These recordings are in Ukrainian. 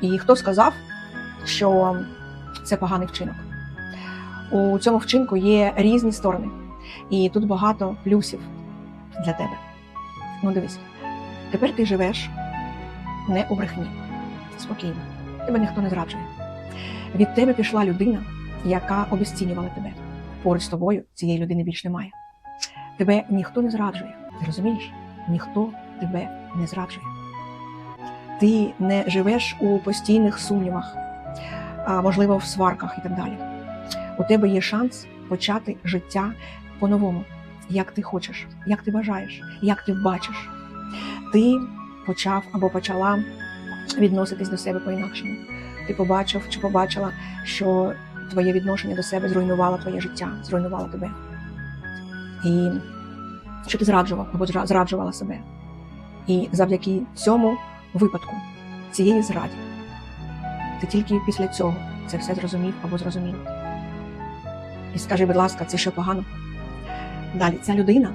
І хто сказав, що це поганий вчинок? У цьому вчинку є різні сторони, і тут багато плюсів для тебе. Ну, дивись, тепер ти живеш не у брехні, спокійно, тебе ніхто не зраджує. Від тебе пішла людина, яка обесцінювала тебе. Поруч з тобою цієї людини більш немає. Тебе ніхто не зраджує. Ти розумієш? Ніхто тебе не зраджує. Ти не живеш у постійних сумнівах, а можливо, в сварках і так далі. У тебе є шанс почати життя по-новому, як ти хочеш, як ти бажаєш, як ти бачиш. Ти почав або почала відноситись до себе по-інакшому. Ти побачив чи побачила, що твоє відношення до себе зруйнувало твоє життя, зруйнувало тебе. І що ти зраджував або зраджувала себе. І завдяки цьому випадку, цієї зраді, ти тільки після цього це все зрозумів або зрозуміла. І скажи, будь ласка, це що погано? Далі, ця людина,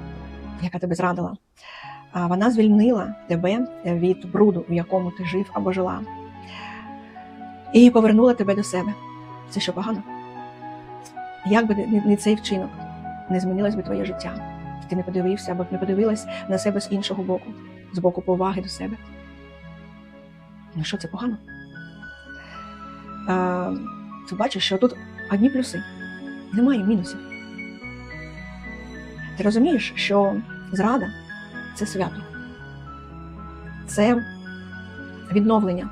яка тебе зрадила, вона звільнила тебе від бруду, в якому ти жив або жила, і повернула тебе до себе. Це що погано? Як би не цей вчинок, не змінилось би твоє життя. Ти не подивився або не подивилась на себе з іншого боку, з боку поваги до себе. Ну що це погано? А, ти бачиш, що тут одні плюси, немає мінусів. Ти розумієш, що зрада це свято, це відновлення,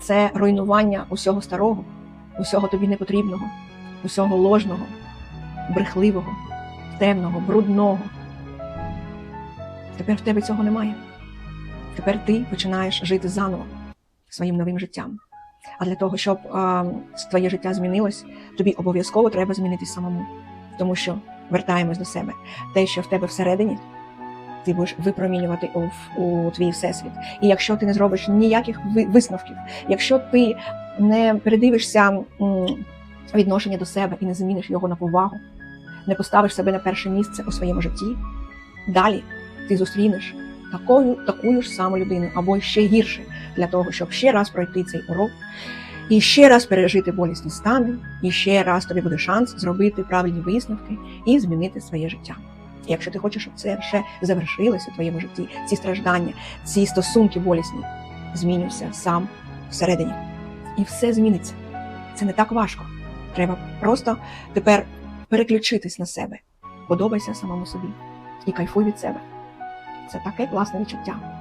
це руйнування усього старого, усього тобі непотрібного, усього ложного, брехливого, темного, брудного. Тепер в тебе цього немає. Тепер ти починаєш жити заново своїм новим життям. А для того, щоб а, твоє життя змінилось, тобі обов'язково треба змінитись самому. Тому що вертаємось до себе. Те, що в тебе всередині, ти будеш випромінювати у, у твій всесвіт. І якщо ти не зробиш ніяких висновків, якщо ти не передивишся відношення до себе і не зміниш його на повагу, не поставиш себе на перше місце у своєму житті, далі ти зустрінеш такою, такою ж саму людину або ще гірше для того, щоб ще раз пройти цей урок і ще раз пережити болісні стани, і ще раз тобі буде шанс зробити правильні висновки і змінити своє життя. І якщо ти хочеш, щоб це ще завершилося у твоєму житті, ці страждання, ці стосунки болісні, змінюйся сам всередині. І все зміниться. Це не так важко. Треба просто тепер переключитись на себе. Подобайся самому собі і кайфуй від себе. Це таке класне відчуття.